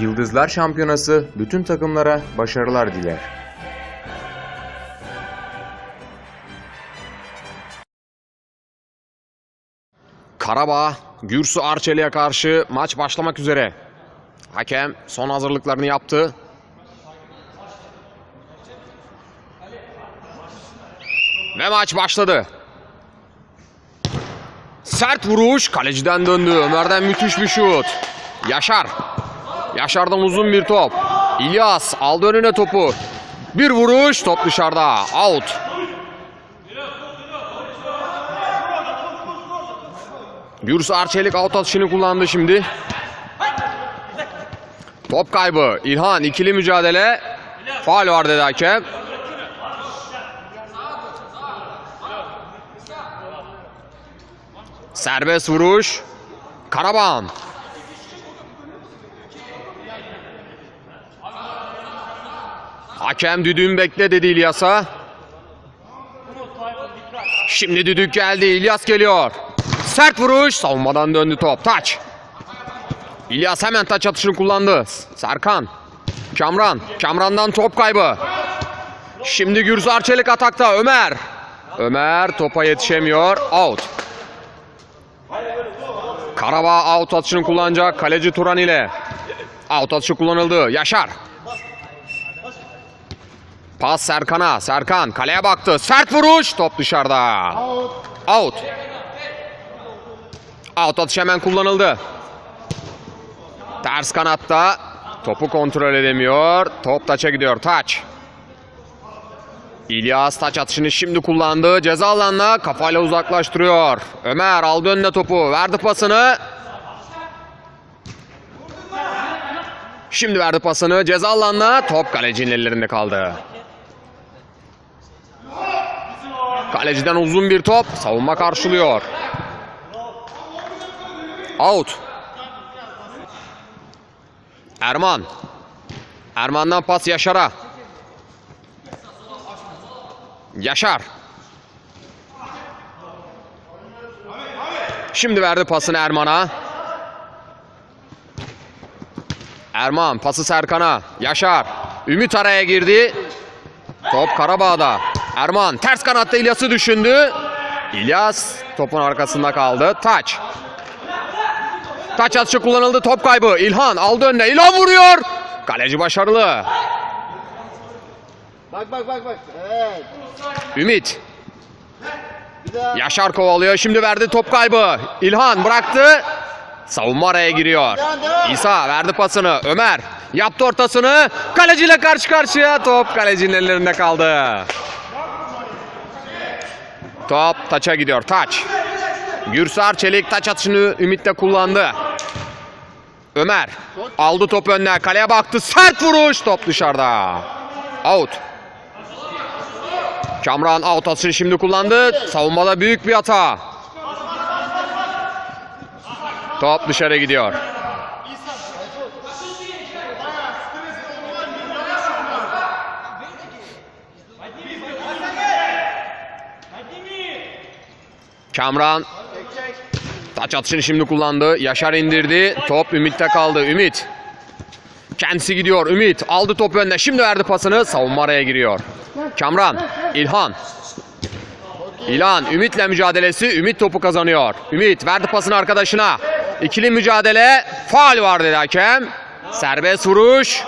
Yıldızlar Şampiyonası bütün takımlara başarılar diler. Karabağ, Gürsü Arçeli'ye karşı maç başlamak üzere. Hakem son hazırlıklarını yaptı. Ve maç başladı. Sert vuruş kaleciden döndü. Ömer'den müthiş bir şut. Yaşar. Yaşar'dan uzun bir top. İlyas aldı önüne topu. Bir vuruş top dışarıda. Out. Gürs Arçelik out atışını kullandı şimdi. Top kaybı. İlhan ikili mücadele. Faal var dedi hakem. Serbest vuruş. Karaban. Hakem düdüğün bekle dedi İlyas'a. Şimdi düdük geldi. İlyas geliyor. Sert vuruş. Savunmadan döndü top. Taç. İlyas hemen taç atışını kullandı. Serkan. Kamran. Kamran'dan top kaybı. Şimdi Gürsar Çelik atakta. Ömer. Ömer topa yetişemiyor. Out. Karabağ out atışını kullanacak. Kaleci Turan ile. Out atışı kullanıldı. Yaşar. Pas Serkan'a. Serkan kaleye baktı. Sert vuruş. Top dışarıda. Out. Out atış hemen kullanıldı. Ters kanatta. Topu kontrol edemiyor. Top taça gidiyor. Taç. İlyas taç atışını şimdi kullandı. Ceza alanına kafayla uzaklaştırıyor. Ömer aldı önüne topu. Verdi pasını. Şimdi verdi pasını. Ceza alanına top kalecinin ellerinde kaldı. Kaleciden uzun bir top. Savunma karşılıyor. Out. Erman. Erman'dan pas Yaşar'a. Yaşar. Şimdi verdi pasını Erman'a. Erman pası Serkan'a. Yaşar. Ümit araya girdi. Top Karabağ'da. Erman ters kanatta İlyas'ı düşündü. İlyas topun arkasında kaldı. Taç. Taç atışı kullanıldı. Top kaybı. İlhan aldı önüne. İlhan vuruyor. Kaleci başarılı. Bak bak bak bak. Evet. Ümit. Yaşar kovalıyor. Şimdi verdi top kaybı. İlhan bıraktı. Savunma araya giriyor. İsa verdi pasını. Ömer yaptı ortasını. Kaleciyle karşı karşıya. Top kalecinin ellerinde kaldı. Top taça gidiyor. Taç. Gürsar Çelik taç atışını Ümit'te kullandı. Ömer aldı top önüne. Kaleye baktı. Sert vuruş. Top dışarıda. Out. Kamran out atışını şimdi kullandı. Savunmada büyük bir hata. Top dışarı gidiyor. Kamran taç atışını şimdi kullandı. Yaşar indirdi. Top Ümit'te kaldı. Ümit. Kendisi gidiyor. Ümit aldı topu önüne. Şimdi verdi pasını. Savunma araya giriyor. Kamran. İlhan. İlhan Ümit'le mücadelesi. Ümit topu kazanıyor. Ümit verdi pasını arkadaşına. İkili mücadele. Faal var dedi hakem. Serbest vuruş.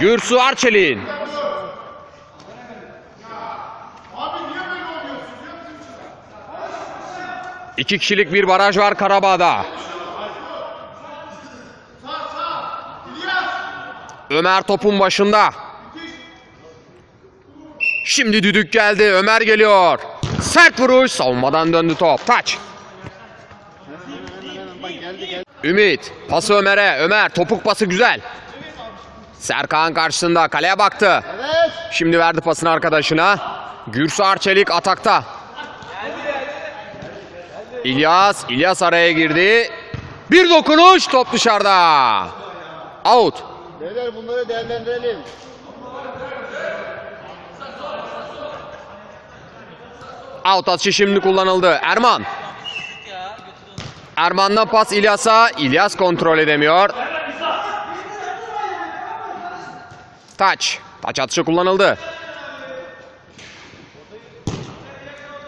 Gürsu Arçelin. İki kişilik bir baraj var Karabağ'da. Ömer topun başında. Şimdi düdük geldi. Ömer geliyor. Sert vuruş. Savunmadan döndü top. Taç. Ümit. Pası Ömer'e. Ömer topuk pası güzel. Serkan karşısında kaleye baktı. Şimdi verdi pasını arkadaşına. Gürsü Arçelik atakta. İlyas. İlyas araya girdi. Bir dokunuş top dışarıda. Out. Beyler bunları değerlendirelim. Out atışı şimdi kullanıldı. Erman. Erman'dan pas İlyas'a. İlyas kontrol edemiyor. Taç. Taç atışı kullanıldı.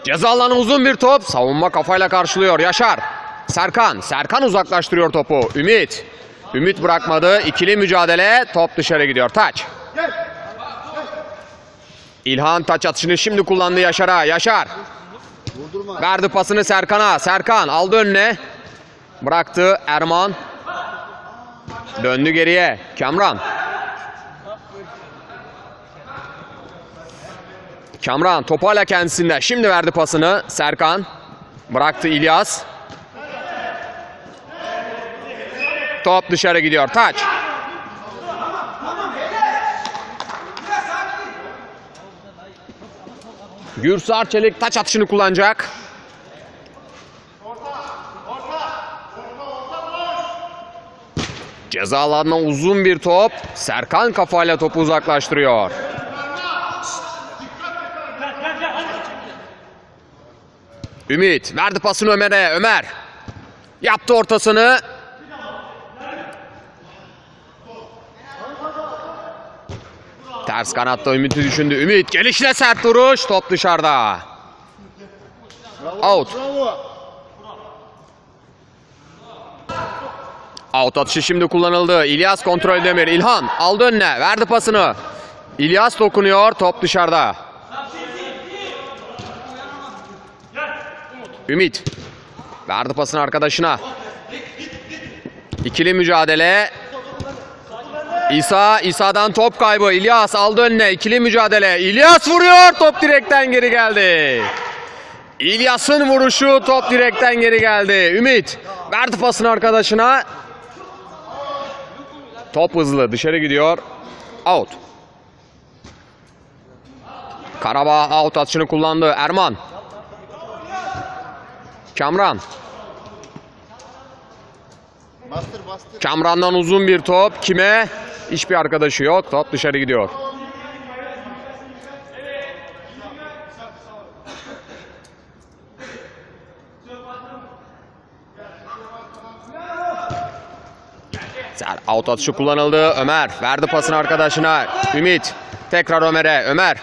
Ceza alanı uzun bir top. Savunma kafayla karşılıyor. Yaşar. Serkan. Serkan uzaklaştırıyor topu. Ümit. Ümit bırakmadı. İkili mücadele. Top dışarı gidiyor. Taç. İlhan taç atışını şimdi kullandı Yaşar'a. Yaşar. Verdi pasını Serkan'a. Serkan aldı önüne. Bıraktı Erman. Döndü geriye. Kamran. Kamran topu hala kendisinde. Şimdi verdi pasını Serkan. Bıraktı İlyas. Top dışarı gidiyor. Taç. Gürsar Çelik taç atışını kullanacak. Ceza alanına uzun bir top. Serkan kafayla topu uzaklaştırıyor. Ümit verdi pasını Ömer'e. Ömer yaptı ortasını. Ters kanatta Ümit'i düşündü. Ümit gelişine sert vuruş. Top dışarıda. Out. Out atışı şimdi kullanıldı. İlyas kontrol demir. İlhan aldı önüne. Verdi pasını. İlyas dokunuyor. Top dışarıda. Ümit. Verdi pasını arkadaşına. İkili mücadele. İsa, İsa'dan top kaybı. İlyas aldı önüne. İkili mücadele. İlyas vuruyor. Top direkten geri geldi. İlyas'ın vuruşu top direkten geri geldi. Ümit verdi pasını arkadaşına. Top hızlı dışarı gidiyor. Out. Karabağ out atışını kullandı. Erman. Kamran. Bastır bastır. Kamran'dan uzun bir top. Kime? Hiçbir arkadaşı yok. Top dışarı gidiyor. Out atışı kullanıldı. Ömer verdi pasını arkadaşına. Ümit tekrar Ömer'e. Ömer.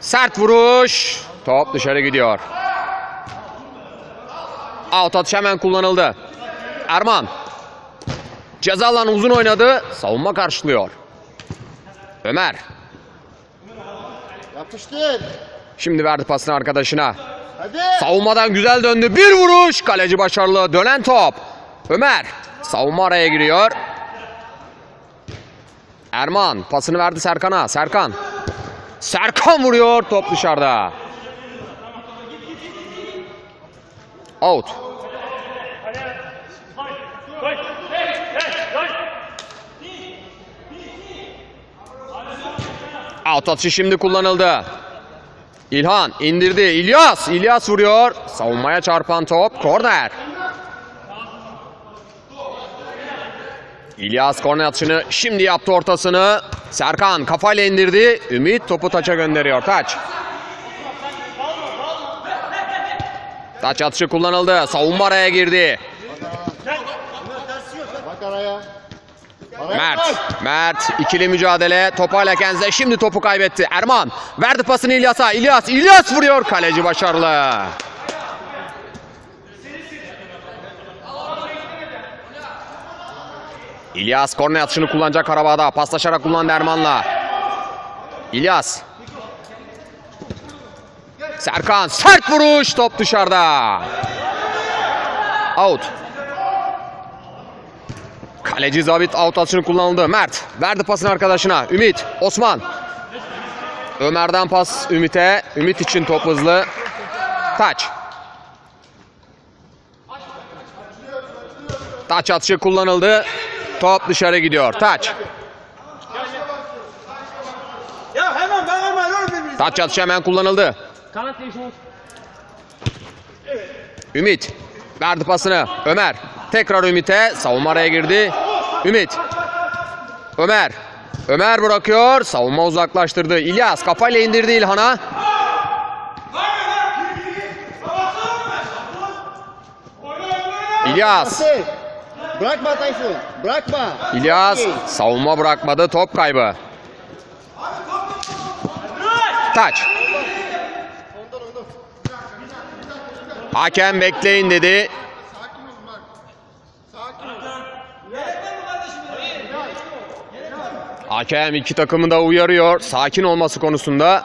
Sert vuruş. Top dışarı gidiyor. Out atış hemen kullanıldı. Erman. Ceza alanı uzun oynadı. Savunma karşılıyor. Ömer. Yapıştır. Şimdi verdi pasını arkadaşına. Hadi. Savunmadan güzel döndü. Bir vuruş. Kaleci başarılı. Dönen top. Ömer. Savunma araya giriyor. Erman pasını verdi Serkan'a. Serkan. Serkan vuruyor. Top dışarıda. Out. Out şimdi kullanıldı. İlhan indirdi. İlyas. İlyas vuruyor. Savunmaya çarpan top. Korner. İlyas korner atışını şimdi yaptı ortasını. Serkan kafayla indirdi. Ümit topu taça gönderiyor. Taç. Taç atışı kullanıldı. Savunma araya girdi. Bak araya. Araya Mert. Mert ikili mücadele. Topu hala kendisine. Şimdi topu kaybetti. Erman verdi pasını İlyas'a. İlyas. İlyas vuruyor. Kaleci başarılı. İlyas korner atışını kullanacak Karabağ'da. Paslaşarak kullandı Erman'la. İlyas. Serkan sert vuruş. Top dışarıda. Out. Kaleci Zabit out atışını kullanıldı. Mert verdi pasını arkadaşına. Ümit, Osman. Ömer'den pas Ümit'e. Ümit için top hızlı. Taç. Taç atışı kullanıldı. Top dışarı gidiyor. Taç. Taç atışı hemen kullanıldı. Ümit verdi pasını. Ömer tekrar Ümit'e. Savunma araya girdi. Ümit. Ömer. Ömer bırakıyor. Savunma uzaklaştırdı. İlyas kafayla indirdi İlhan'a. İlyas. Bırakma Tayfun. Bırakma. İlyas savunma bırakmadı. Top kaybı. Taç. Hakem bekleyin dedi. Hakem iki takımı da uyarıyor sakin olması konusunda.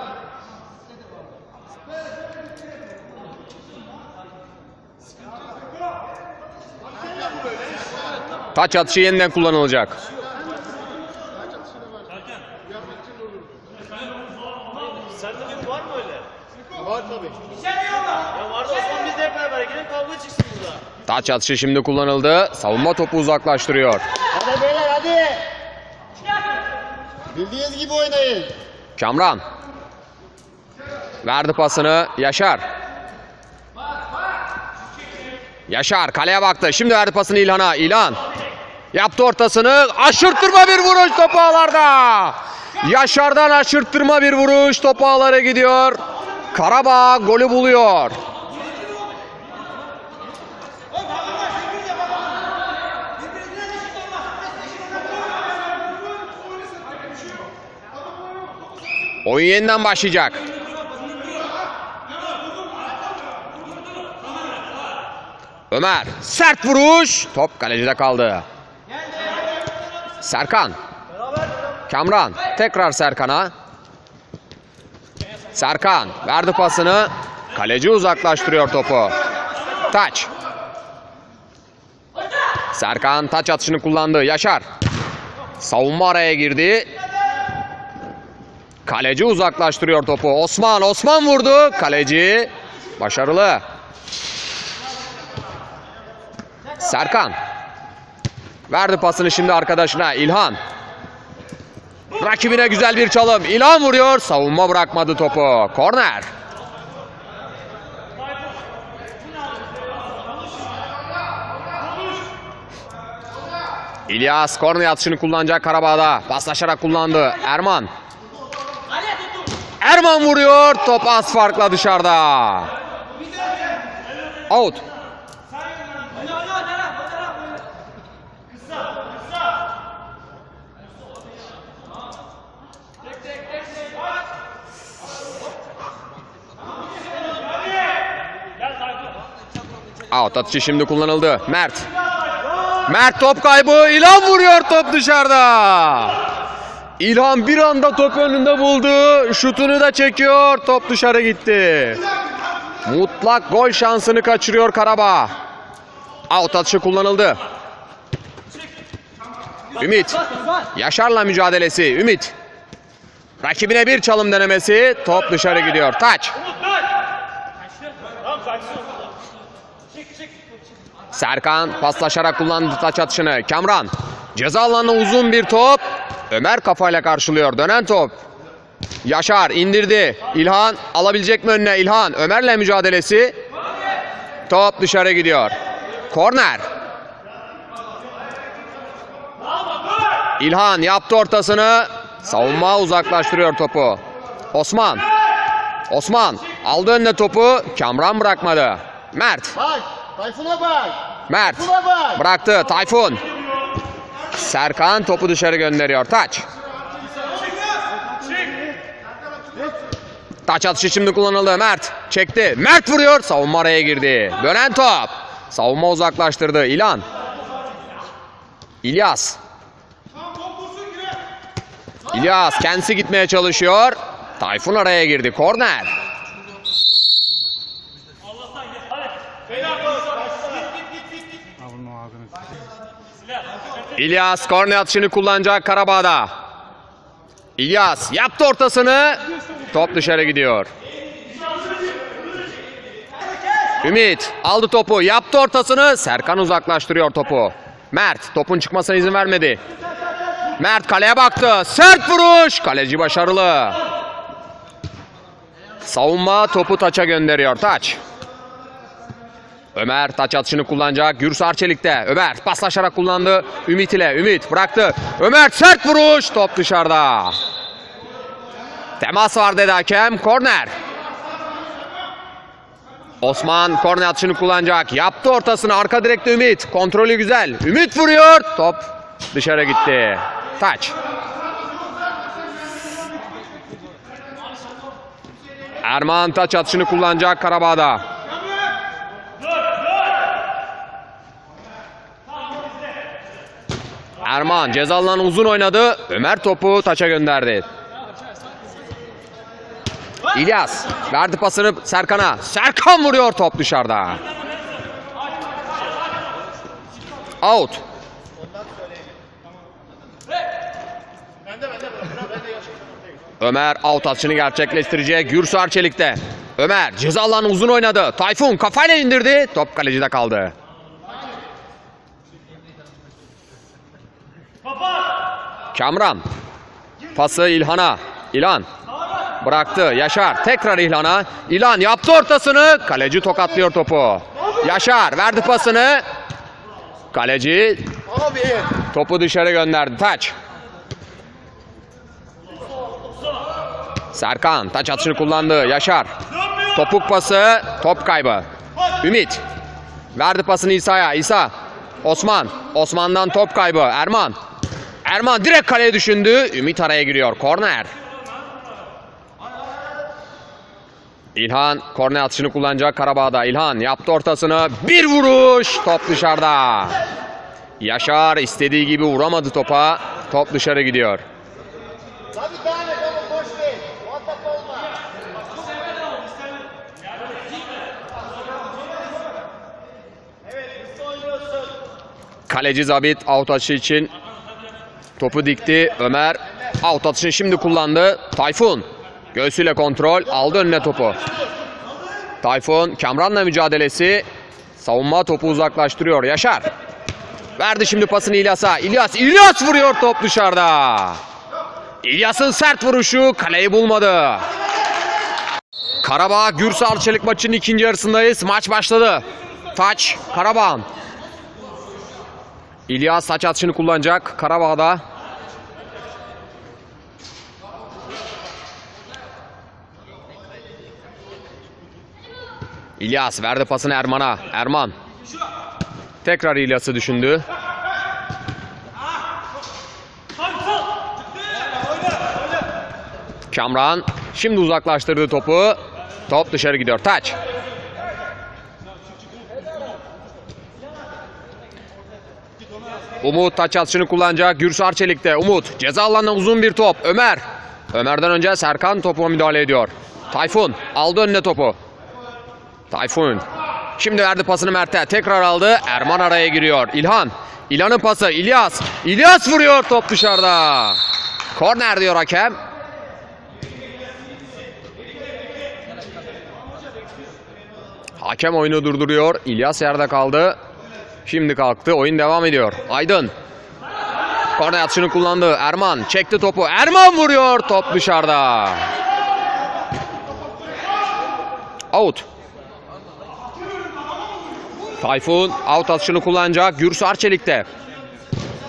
Taç atışı yeniden kullanılacak. Taç atışı şimdi kullanıldı. Savunma topu uzaklaştırıyor. Hadi beyler hadi. Bildiğiniz gibi oynayın. Kamran. Verdi pasını Yaşar. Yaşar kaleye baktı. Şimdi verdi pasını İlhan'a. İlhan. Yaptı ortasını. Aşırttırma bir vuruş topu ağlarda. Yaşar'dan aşırttırma bir vuruş topu ağlara gidiyor. Karabağ golü buluyor. Oyun yeniden başlayacak. Ömer sert vuruş. Top kalecide kaldı. Serkan. Kamran tekrar Serkan'a. Serkan verdi pasını. Kaleci uzaklaştırıyor topu. Taç. Serkan taç atışını kullandı. Yaşar. Savunma araya girdi. Kaleci uzaklaştırıyor topu. Osman, Osman vurdu. Kaleci başarılı. Serkan. Verdi pasını şimdi arkadaşına İlhan. Rakibine güzel bir çalım. İlhan vuruyor. Savunma bırakmadı topu. Korner. İlyas korner atışını kullanacak Karabağ'da. Paslaşarak kullandı. Erman. Erman vuruyor. Top az farkla dışarıda. Out. Out atışı şimdi kullanıldı. Mert. Mert top kaybı. İlhan vuruyor top dışarıda. İlhan bir anda top önünde buldu. Şutunu da çekiyor. Top dışarı gitti. Mutlak gol şansını kaçırıyor Karabağ. Out atışı kullanıldı. Ümit. Yaşar'la mücadelesi. Ümit. Rakibine bir çalım denemesi. Top dışarı gidiyor. Taç. Serkan paslaşarak kullandı taç atışını. Kamran. Ceza alanına uzun bir top. Ömer kafayla karşılıyor. Dönen top. Yaşar indirdi. İlhan alabilecek mi önüne? İlhan Ömer'le mücadelesi. Top dışarı gidiyor. Korner. İlhan yaptı ortasını. Savunma uzaklaştırıyor topu. Osman. Osman aldı önüne topu. Kamran bırakmadı. Mert. Mert bıraktı. Tayfun. Serkan topu dışarı gönderiyor. Taç. Taç atışı şimdi kullanıldı. Mert çekti. Mert vuruyor. Savunma araya girdi. Dönen top. Savunma uzaklaştırdı. İlan. İlyas. İlyas kendisi gitmeye çalışıyor. Tayfun araya girdi. Korner. İlyas korner atışını kullanacak Karabağ'da. İlyas yaptı ortasını. Top dışarı gidiyor. Ümit aldı topu yaptı ortasını. Serkan uzaklaştırıyor topu. Mert topun çıkmasına izin vermedi. Mert kaleye baktı. Sert vuruş. Kaleci başarılı. Savunma topu taça gönderiyor. Taç. Ömer taç atışını kullanacak. Gürsar Çelik'te. Ömer paslaşarak kullandı. Ümit ile. Ümit bıraktı. Ömer sert vuruş. Top dışarıda. Temas var dedi hakem. Korner. Osman korner atışını kullanacak. Yaptı ortasını. Arka direkte Ümit. Kontrolü güzel. Ümit vuruyor. Top dışarı gitti. Taç. Erman taç atışını kullanacak Karabağ'da. Erman cezalan uzun oynadı. Ömer topu taça gönderdi. İlyas verdi pasını Serkan'a. Serkan vuruyor top dışarıda. Out. Ömer out atışını gerçekleştirecek. Gürsar Çelik'te. Ömer ceza alanı uzun oynadı. Tayfun kafayla indirdi. Top kalecide kaldı. Kamran. Pası İlhan'a. İlhan. Bıraktı. Yaşar. Tekrar İlhan'a. İlhan yaptı ortasını. Kaleci tokatlıyor topu. Yaşar verdi pasını. Kaleci. Topu dışarı gönderdi. Taç. Serkan taç atışını kullandı. Yaşar. Topuk pası. Top kaybı. Ümit. Verdi pasını İsa'ya. İsa. Osman. Osman'dan top kaybı. Erman. Erman direkt kaleye düşündü. Ümit araya giriyor. Korner. İlhan korner atışını kullanacak Karabağ'da. İlhan yaptı ortasını. Bir vuruş. Top dışarıda. Yaşar istediği gibi vuramadı topa. Top dışarı gidiyor. Kaleci Zabit out atışı için topu dikti. Ömer out atışını şimdi kullandı. Tayfun göğsüyle kontrol aldı önüne topu. Tayfun Kamran'la mücadelesi savunma topu uzaklaştırıyor. Yaşar verdi şimdi pasını İlyas'a. İlyas İlyas vuruyor top dışarıda. İlyas'ın sert vuruşu kaleyi bulmadı. Karabağ Gürsal Çelik maçının ikinci yarısındayız. Maç başladı. Taç Karabağ. İlyas saç atışını kullanacak Karabağ'da. İlyas verdi pasını Erman'a. Erman. Tekrar İlyas'ı düşündü. Kamran şimdi uzaklaştırdı topu. Top dışarı gidiyor. Taç. Umut taç atışını kullanacak. Gürsar Çelik'te. Umut ceza alanına uzun bir top. Ömer. Ömer'den önce Serkan topuna müdahale ediyor. Tayfun aldı önüne topu. Tayfun. Şimdi verdi pasını Mert'e. Tekrar aldı. Erman araya giriyor. İlhan. İlhan'ın pası. İlyas. İlyas vuruyor. Top dışarıda. Korner diyor hakem. Hakem oyunu durduruyor. İlyas yerde kaldı. Şimdi kalktı. Oyun devam ediyor. Aydın. Korner atışını kullandı. Erman çekti topu. Erman vuruyor. Top dışarıda. Out. Tayfun out atışını kullanacak. Gürsar Çelik'te.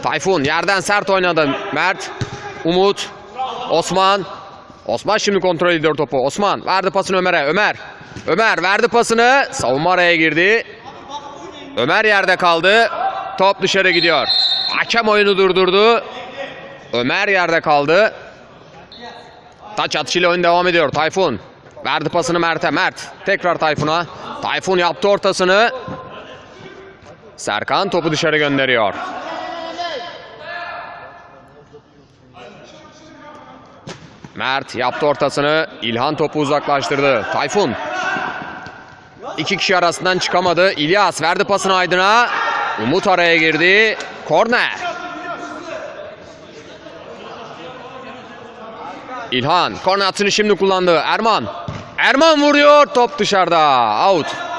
Tayfun yerden sert oynadı. Mert, Umut, Osman. Osman şimdi kontrol ediyor topu. Osman verdi pasını Ömer'e. Ömer. Ömer verdi pasını. Savunma araya girdi. Ömer yerde kaldı. Top dışarı gidiyor. Hakem oyunu durdurdu. Ömer yerde kaldı. Taç atışıyla oyun devam ediyor. Tayfun. Verdi pasını Mert'e. Mert. Tekrar Tayfun'a. Tayfun yaptı ortasını. Serkan topu dışarı gönderiyor. Mert yaptı ortasını. İlhan topu uzaklaştırdı. Tayfun. İki kişi arasından çıkamadı. İlyas verdi pasını Aydın'a. Umut araya girdi. Korner. İlhan korner atışını şimdi kullandı. Erman. Erman vuruyor. Top dışarıda. Out.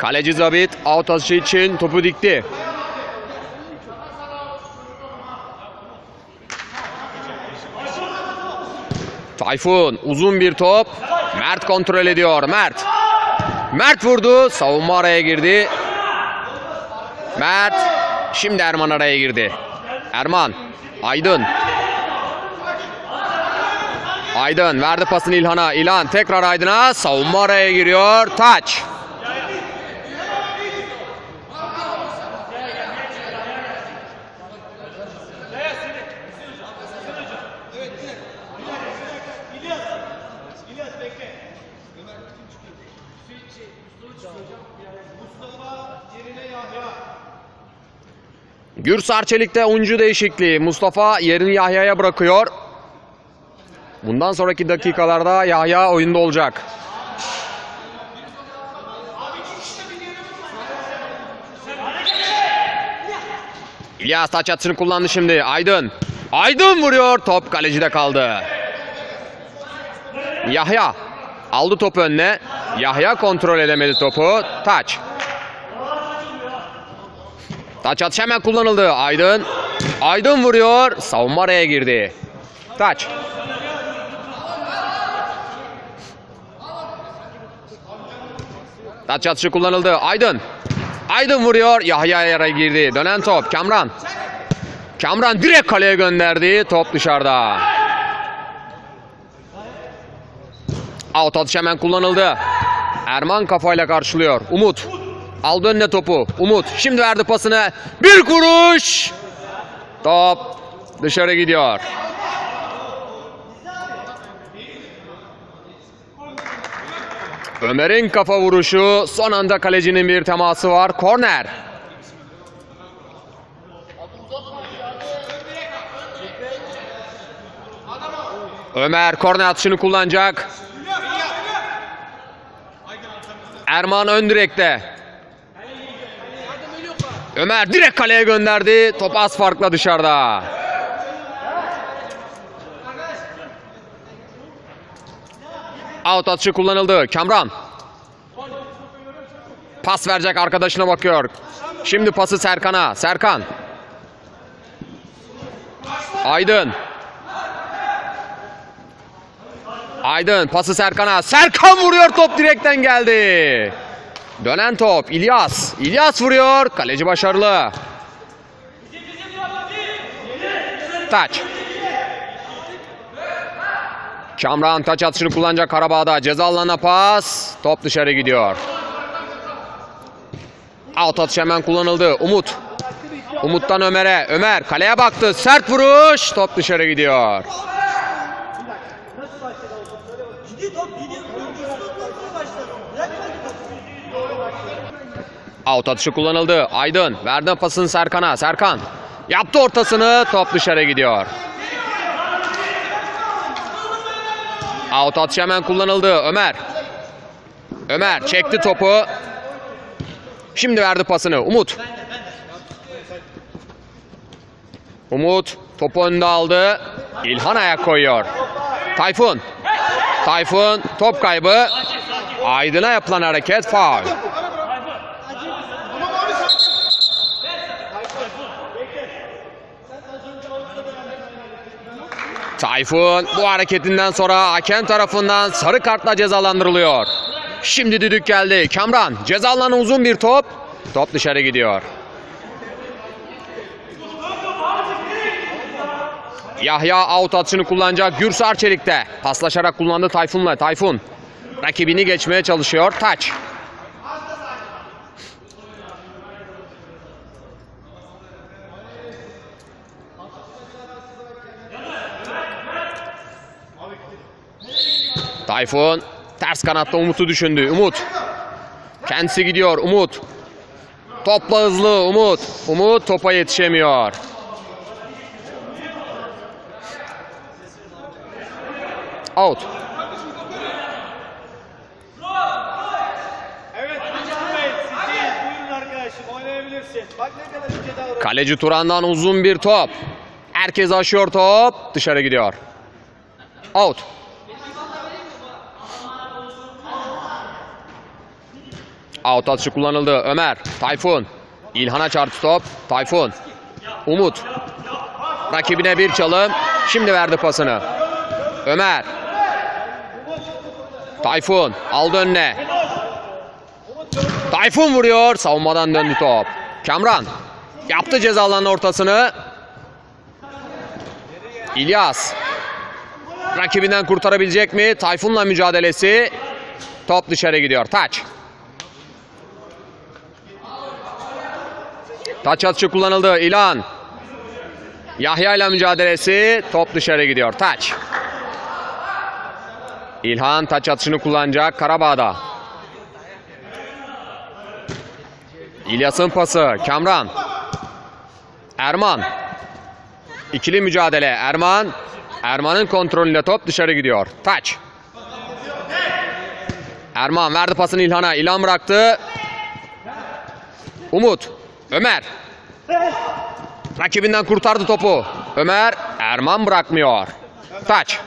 Kaleci Zabit out için topu dikti. Tayfun uzun bir top. Mert kontrol ediyor. Mert. Mert vurdu. Savunma araya girdi. Mert. Şimdi Erman araya girdi. Erman. Aydın. Aydın verdi pasını İlhan'a. İlhan tekrar Aydın'a. Savunma araya giriyor. Taç. Gürsar Çelik'te oyuncu değişikliği. Mustafa yerini Yahya'ya bırakıyor. Bundan sonraki dakikalarda Yahya oyunda olacak. İlyas taç atışını kullandı şimdi. Aydın. Aydın vuruyor. Top kalecide kaldı. Yahya. Aldı topu önüne. Yahya kontrol edemedi topu. Taç. Taç atış hemen kullanıldı. Aydın. Aydın vuruyor. Savunma araya girdi. Taç. Taç atışı kullanıldı. Aydın. Aydın vuruyor. Yahya araya girdi. Dönen top. Kamran. Kamran direkt kaleye gönderdi. Top dışarıda. Out atış hemen kullanıldı. Erman kafayla karşılıyor. Umut. Aldı önüne topu. Umut. Şimdi verdi pasını. Bir kuruş. Top dışarı gidiyor. Ömer'in kafa vuruşu. Son anda kalecinin bir teması var. Korner. Ömer korner atışını kullanacak. Erman ön direkte. Ömer direkt kaleye gönderdi. Top az farkla dışarıda. Out atışı kullanıldı. Kamran. Pas verecek arkadaşına bakıyor. Şimdi pası Serkan'a. Serkan. Aydın. Aydın pası Serkan'a. Serkan vuruyor top direkten geldi. Dönen top İlyas. İlyas vuruyor. Kaleci başarılı. Taç. Kamran taç atışını kullanacak Karabağ'da. Ceza alanına pas. Top dışarı gidiyor. Out atış hemen kullanıldı. Umut. Umut'tan Ömer'e. Ömer kaleye baktı. Sert vuruş. Top dışarı gidiyor. Out atışı kullanıldı. Aydın verdi pasını Serkan'a. Serkan yaptı ortasını. Top dışarı gidiyor. Out atışı hemen kullanıldı. Ömer. Ömer çekti topu. Şimdi verdi pasını. Umut. Umut topu önünde aldı. İlhan ayak koyuyor. Tayfun. Tayfun top kaybı. Aydın'a yapılan hareket faul. Tayfun bu hareketinden sonra hakem tarafından sarı kartla cezalandırılıyor. Şimdi düdük geldi. Kamran cezalarına uzun bir top. Top dışarı gidiyor. Yahya out atışını kullanacak. Gürsar Çelik'te. Paslaşarak kullandı Tayfun'la. Tayfun rakibini geçmeye çalışıyor. Taç. Tayfun ters kanatta Umut'u düşündü. Umut. Kendisi gidiyor. Umut. Topla hızlı Umut. Umut topa yetişemiyor. Out. Kaleci Turan'dan uzun bir top. Herkes aşıyor top. Dışarı gidiyor. Out. Out atışı kullanıldı. Ömer. Tayfun. İlhan'a çarptı top. Tayfun. Umut. Rakibine bir çalım. Şimdi verdi pasını. Ömer. Tayfun. Aldı önüne. Tayfun vuruyor. Savunmadan döndü top. Kamran. Yaptı ceza ortasını. İlyas. Rakibinden kurtarabilecek mi? Tayfun'la mücadelesi. Top dışarı gidiyor. Taç. Taç atışı kullanıldı. İlan. Yahya ile mücadelesi. Top dışarı gidiyor. Taç. İlhan taç atışını kullanacak Karabağ'da. İlyas'ın pası. Kamran. Erman. İkili mücadele. Erman. Erman'ın kontrolünde top dışarı gidiyor. Taç. Erman verdi pasını İlhan'a. İlhan bıraktı. Umut. Ömer. Rakibinden kurtardı topu. Ömer. Erman bırakmıyor. Taç.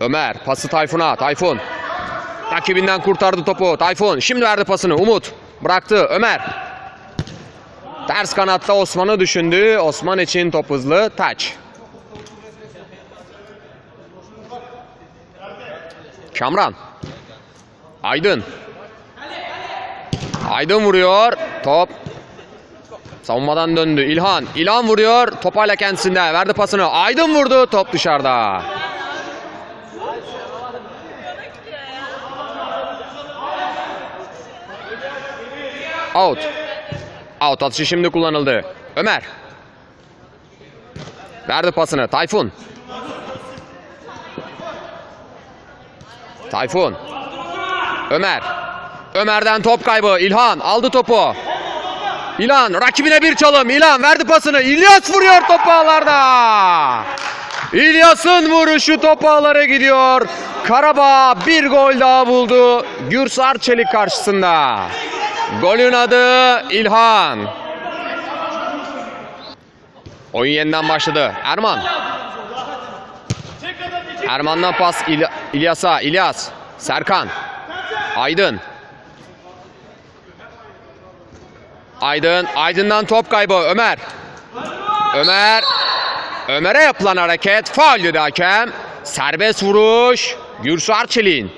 Ömer pası Tayfun'a. Tayfun. Rakibinden kurtardı topu. Tayfun şimdi verdi pasını. Umut bıraktı. Ömer. Ters kanatta Osman'ı düşündü. Osman için top hızlı. Taç. Kamran. Aydın. Aydın vuruyor. Top. Savunmadan döndü. İlhan. İlhan vuruyor. Top hala kendisinde. Verdi pasını. Aydın vurdu. Top dışarıda. Out. Out atışı şimdi kullanıldı. Ömer. Verdi pasını. Tayfun. Tayfun. Ömer. Ömer'den top kaybı. İlhan aldı topu. İlhan rakibine bir çalım. İlhan verdi pasını. İlyas vuruyor top ağlarda. İlyas'ın vuruşu top ağlara gidiyor. Karabağ bir gol daha buldu. Gürsar Çelik karşısında. Golün adı İlhan. Oyun yeniden başladı. Erman. Erman'dan pas İl- İlyas'a. İlyas. Serkan. Aydın. Aydın. Aydın'dan top kaybı. Ömer. Ömer. Ömer'e yapılan hareket. Faul dedi hakem. Serbest vuruş. Gürsar Çelik'in.